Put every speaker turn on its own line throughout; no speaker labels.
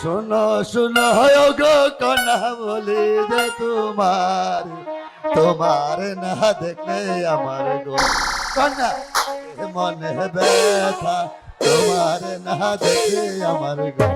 শোনো শোনো গো কনা বলি যে তোমার তোমার না দেখলে আমার গো। কনা মনে ব্যথা, তোমার না দেখলে আমার গো।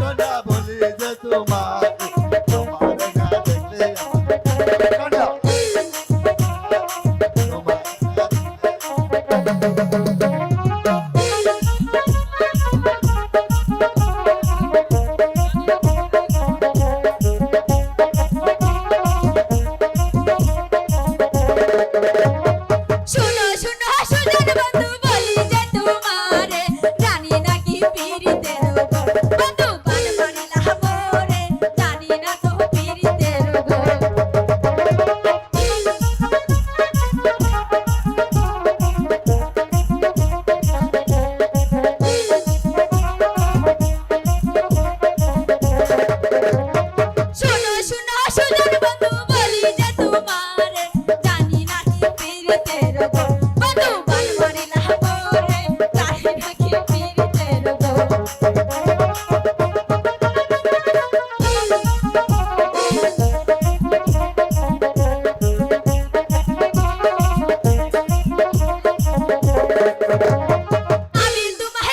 কন্যা বলি যে তোমার তোমার দেখলে কন্যা তোমার।
Latina.